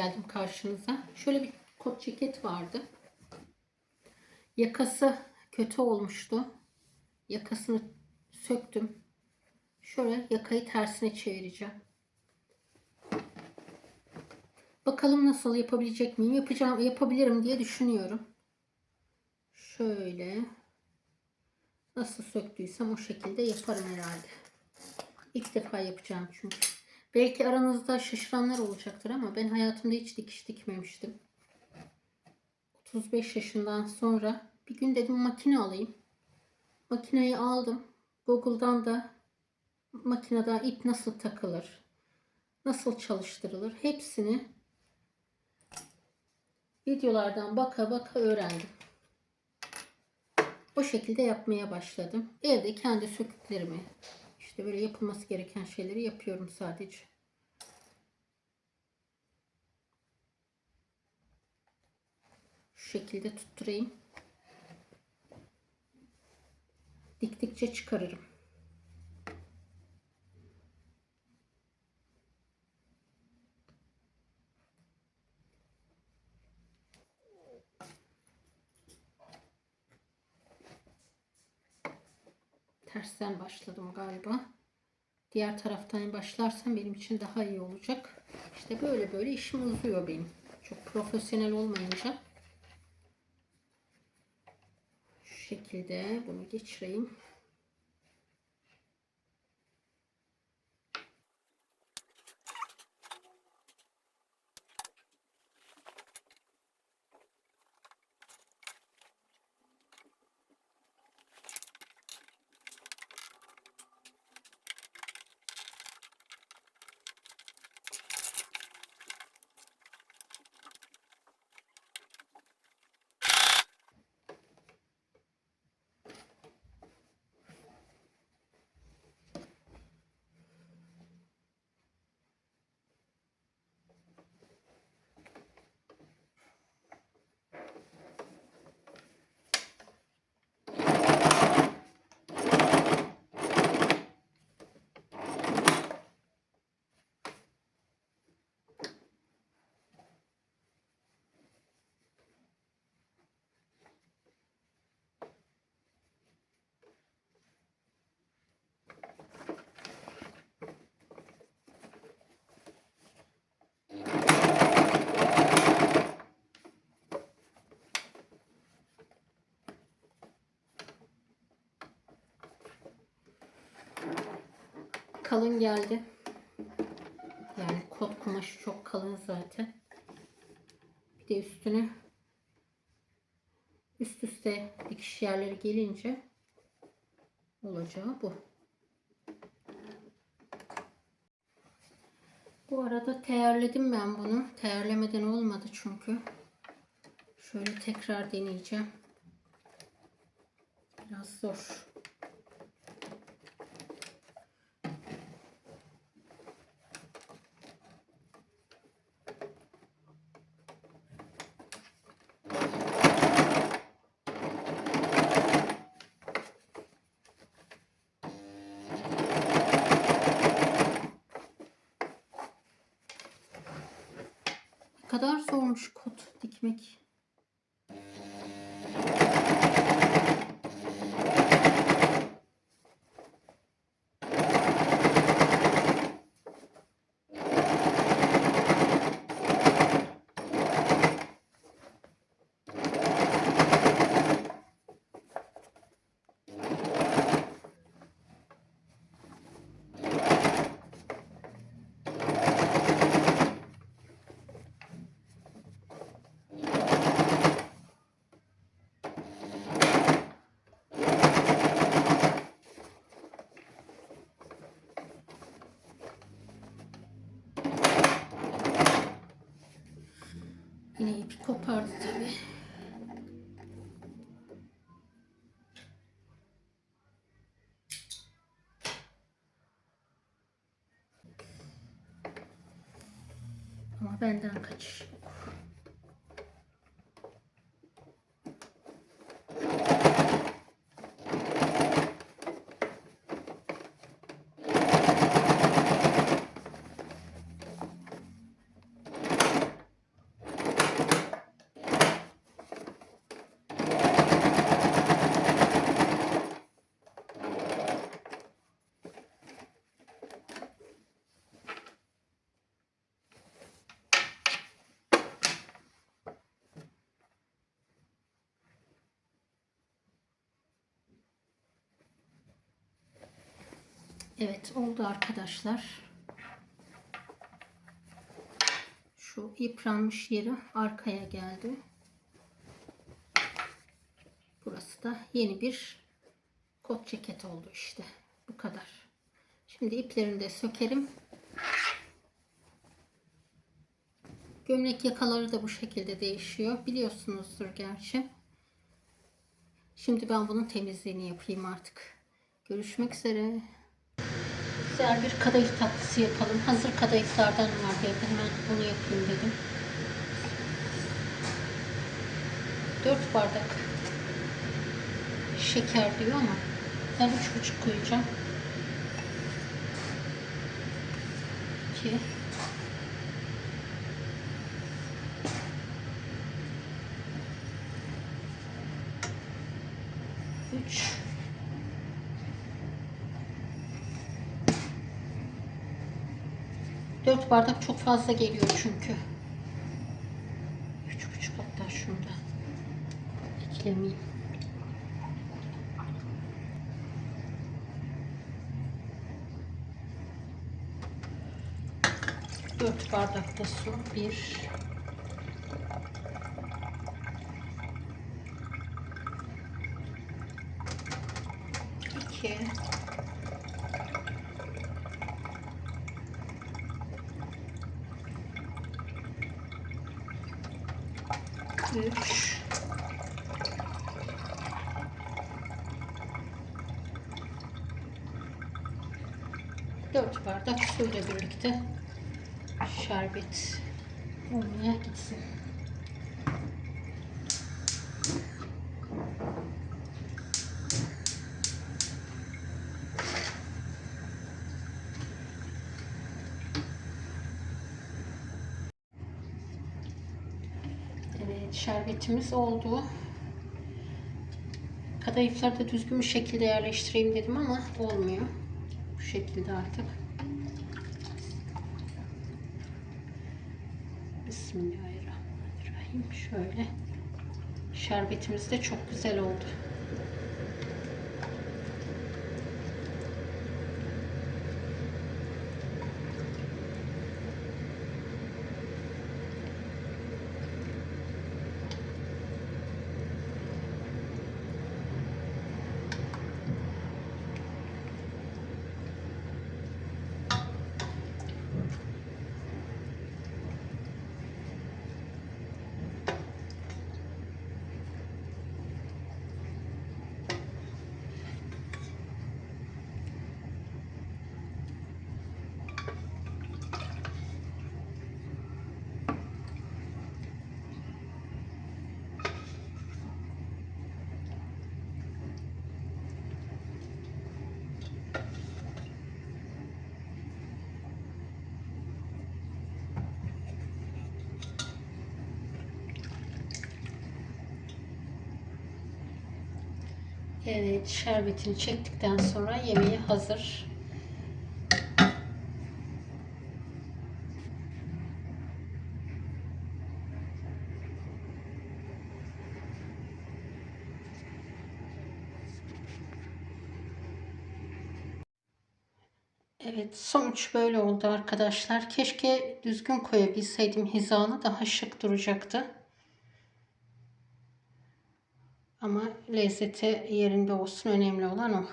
Geldim karşınıza. Şöyle bir kot ceket vardı. Yakası kötü olmuştu. Yakasını söktüm. Şöyle yakayı tersine çevireceğim. Bakalım nasıl yapabilecek miyim? Yapacağım, yapabilirim diye düşünüyorum. Şöyle nasıl söktüysem o şekilde yaparım herhalde. İlk defa yapacağım çünkü. Belki aranızda şaşıranlar olacaktır ama ben hayatımda hiç dikiş dikmemiştim. 35 yaşından sonra bir gün dedim makine alayım. Makineyi aldım. Google'dan da makinede ip nasıl takılır, nasıl çalıştırılır hepsini videolardan baka baka öğrendim. O şekilde yapmaya başladım. Evde kendi söküklerimi, işte böyle yapılması gereken şeyleri yapıyorum sadece. Şu şekilde tutturayım. Diktikçe çıkarırım. Tersten başladım galiba. Diğer taraftan başlarsam benim için daha iyi olacak. İşte böyle böyle işim uzuyor benim. Çok profesyonel olmayınca. Şu şekilde bunu geçireyim. Kalın geldi. Yani kot kumaşı çok kalın zaten. Bir de üstüne üst üste dikiş yerleri gelince olacağı bu. Bu arada teyarladım ben bunu. Teyarlemeden olmadı çünkü. Şöyle tekrar deneyeceğim. Biraz zor. Kadar zormuş kot dikmek. İpi kopardı tabii. Ama benden kaçış Evet oldu arkadaşlar. Şu yıpranmış yeri arkaya geldi. Burası da yeni bir kot ceket oldu işte. Bu kadar. Şimdi iplerini de sökerim. Gömlek yakaları da bu şekilde değişiyor. Biliyorsunuzdur gerçi. Şimdi ben bunun temizliğini yapayım artık. Görüşmek üzere. Güzel bir kadayıf tatlısı yapalım. Hazır kadayıflardan var evde. Hemen bunu yapayım dedim. 4 bardak şeker diyor ama ben 3,5 koyacağım. 2 3 4 bardak çok fazla geliyor çünkü. 3,5 hatta şurada. Eklemeyeyim. Dört bardak da su. Bir. 3 4 bardak suyla birlikte şerbet olmaya gitsin. Şerbetimiz oldu. Kadayıfları da düzgün bir şekilde yerleştireyim dedim ama olmuyor. Bu şekilde artık. Bismillahirrahmanirrahim. Şöyle. Şerbetimiz de çok güzel oldu. Evet, şerbetini çektikten sonra yemeği hazır. Evet, sonuç böyle oldu arkadaşlar. Keşke düzgün koyabilseydim hizanı daha şık duracaktı. Ama lezzeti yerinde olsun önemli olan o.